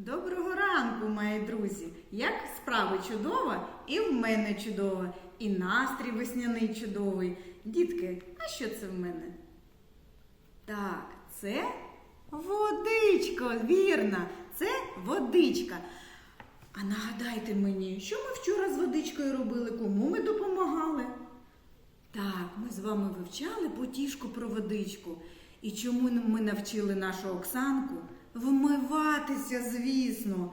Доброго ранку, мої друзі! Як справи чудово, і в мене чудово, і настрій весняний чудовий. Дітки, а що це в мене? Так, це водичко, вірно, це водичка. А нагадайте мені, що ми вчора з водичкою робили, кому ми допомагали? Так, ми з вами вивчали потішку про водичку. І чому ми навчили нашу Оксанку вмиватися, звісно.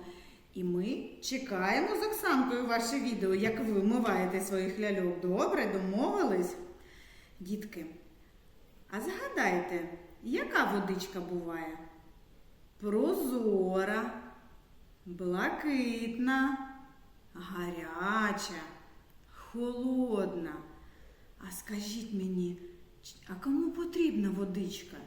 І ми чекаємо з Оксанкою ваше відео, як ви вмиваєте своїх ляльок. Добре, домовились? Дітки, а згадайте, яка водичка буває? Прозора, блакитна, гаряча, холодна. А скажіть мені, а кому потрібна водичка?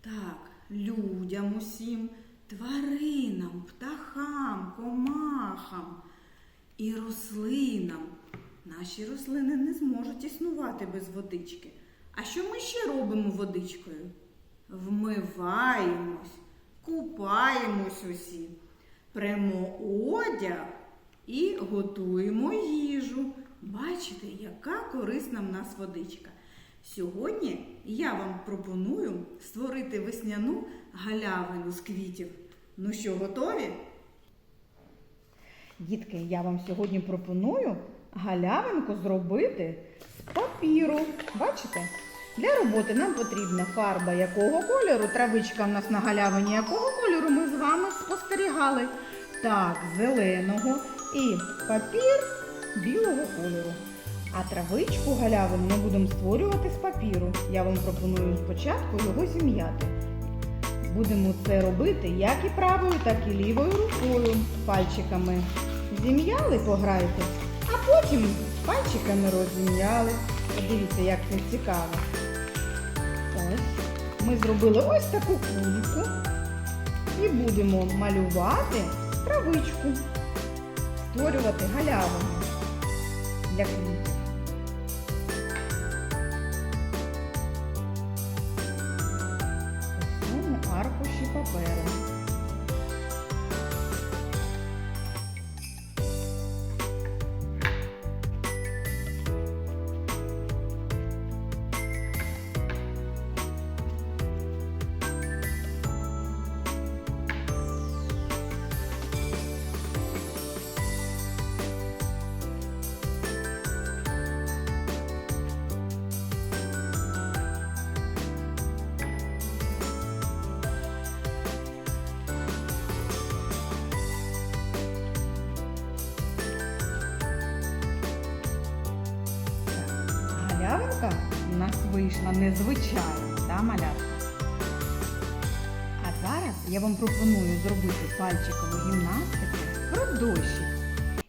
Так, людям усім, тваринам, птахам, комахам і рослинам. Наші рослини не зможуть існувати без водички. А що ми ще робимо водичкою? Вмиваємось, купаємось усі, премо одяг і готуємо їжу. Бачите, яка корисна в нас водичка. Сьогодні я вам пропоную створити весняну галявину з квітів. Ну що, готові? Дітки, я вам сьогодні пропоную галявинку зробити з папіру. Бачите? Для роботи нам потрібна фарба якого кольору, травичка в нас на галявині якого кольору ми з вами спостерігали. Так, зеленого і папір білого кольору. А травичку галявину ми будемо створювати з папіру. Я вам пропоную спочатку його зім'яти. Будемо це робити як і правою, так і лівою рукою. Пальчиками зім'яли, пограйте, а потім пальчиками розім'яли. Подивіться, як це цікаво. Ось. Ми зробили ось таку кульку і будемо малювати травичку, створювати галявину для квітів. Bayarım. Вийшла незвичайна, та малятка? А зараз я вам пропоную зробити пальчикову гімнастику про дощик.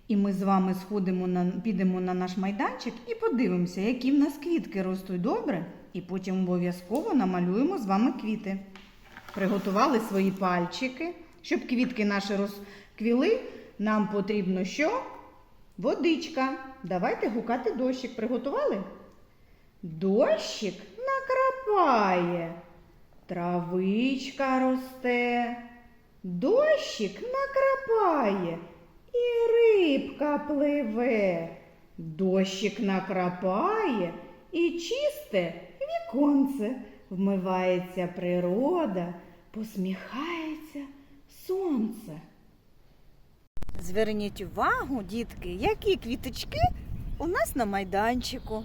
І ми з вами сходимо на, підемо на наш майданчик і подивимося, які в нас квітки ростуть добре, і потім обов'язково намалюємо з вами квіти. Приготували свої пальчики. Щоб квітки наші розквіли, нам потрібно що? Водичка. Давайте гукати дощик. Приготували? Дощик накрапає, травичка росте, дощик накрапає, і рибка пливе, дощик накрапає, і чисте віконце, вмивається природа, посміхається сонце. Зверніть увагу, дітки, які квіточки у нас на майданчику.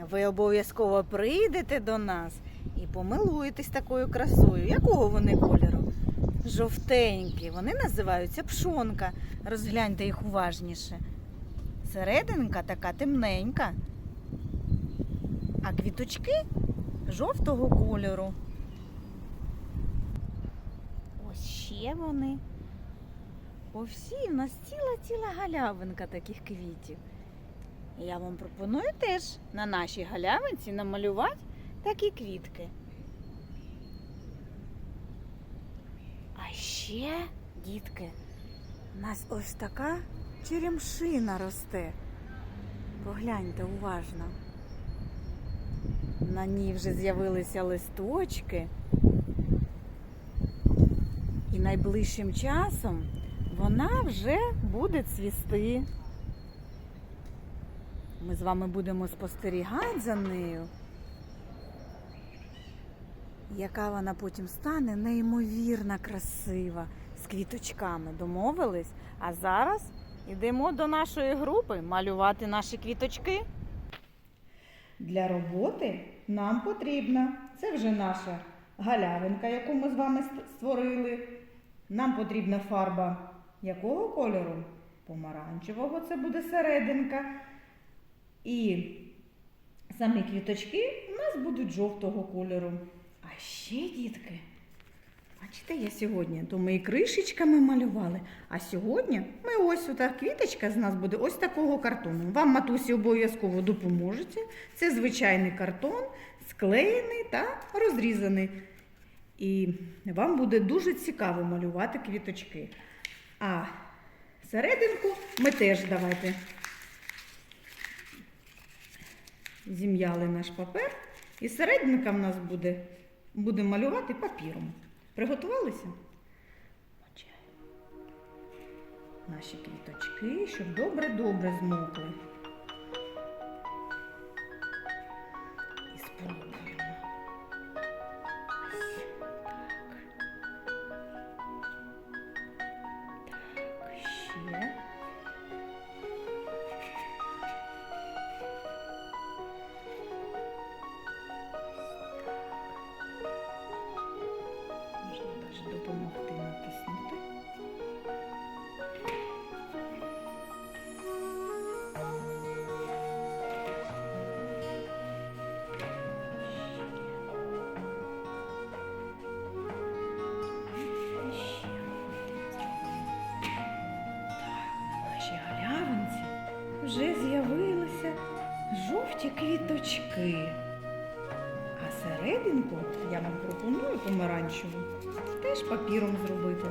Ви обов'язково прийдете до нас і помилуєтесь такою красою. Якого вони кольору? Жовтенькі. Вони називаються пшонка. Розгляньте їх уважніше. Серединка така темненька. А квіточки жовтого кольору. Ось ще вони. По всій у нас ціла-ціла галявинка таких квітів. Я вам пропоную теж на нашій галявинці намалювати такі квітки. А ще, дітки, у нас ось така черемшина росте. Погляньте уважно. На ній вже з'явилися листочки. І найближчим часом вона вже буде цвісти. Ми з вами будемо спостерігати за нею. Яка вона потім стане неймовірно красива з квіточками. Домовились? А зараз йдемо до нашої групи малювати наші квіточки. Для роботи нам потрібна, це вже наша галявинка, яку ми з вами створили. Нам потрібна фарба якого кольору? Помаранчевого, це буде серединка. І самі квіточки у нас будуть жовтого кольору. А ще, дітки, бачите, я сьогодні, то ми і кришечками малювали. А сьогодні ми ось ота квіточка з нас буде ось такого картону. Вам матусі обов'язково допоможете. Це звичайний картон, склеєний та розрізаний. І вам буде дуже цікаво малювати квіточки. А серединку ми теж давайте зім'яли наш папер. І серединка в нас буде, буде малювати папіром. Приготувалися? Наші квіточки, щоб добре-добре змокли. Жовті квіточки. А серединку я вам пропоную помаранчеву теж папіром зробити.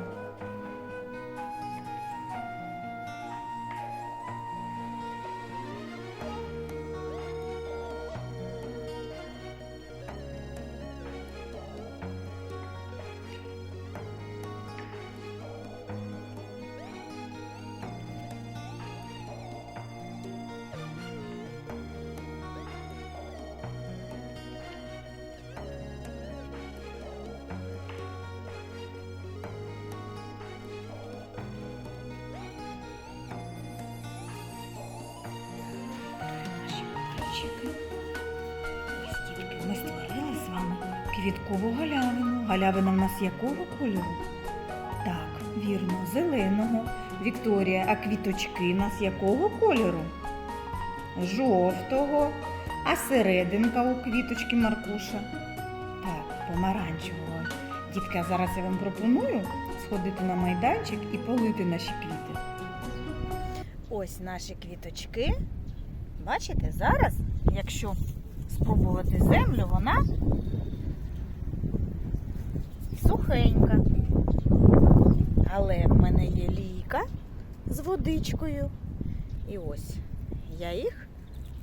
Квіткову галявину. Галявина в нас якого кольору? Так, вірно, зеленого. Вікторія, а квіточки в нас якого кольору? Жовтого. А серединка у квіточки Маркуша? Так, помаранчевого. Дітки, а зараз я вам пропоную сходити на майданчик і полити наші квіти. Ось наші квіточки. Бачите, зараз, якщо спробувати землю, вона сухенька. Але в мене є лійка з водичкою. І ось я їх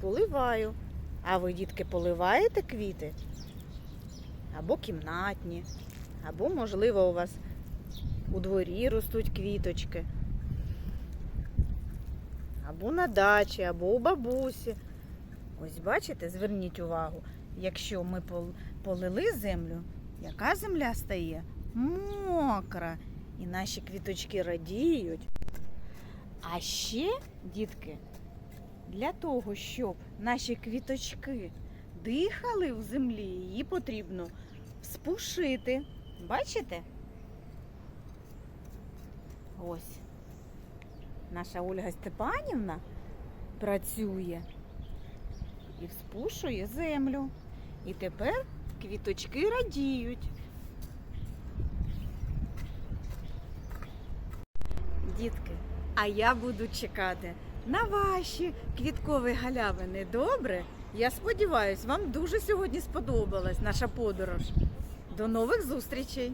поливаю. А ви, дітки, поливаєте квіти? Або кімнатні, або, можливо, у вас у дворі ростуть квіточки або на дачі, або у бабусі. Ось бачите, зверніть увагу, якщо ми полили землю, яка земля стає? Мокра. І наші квіточки радіють. А ще, дітки, для того, щоб наші квіточки дихали в землі, її потрібно спушити. Бачите? Ось наша Ольга Степанівна працює і вспушує землю. І тепер квіточки радіють. Дітки, а я буду чекати на ваші квіткові галявини. Добре? Я сподіваюся, вам дуже сьогодні сподобалась наша подорож. До нових зустрічей!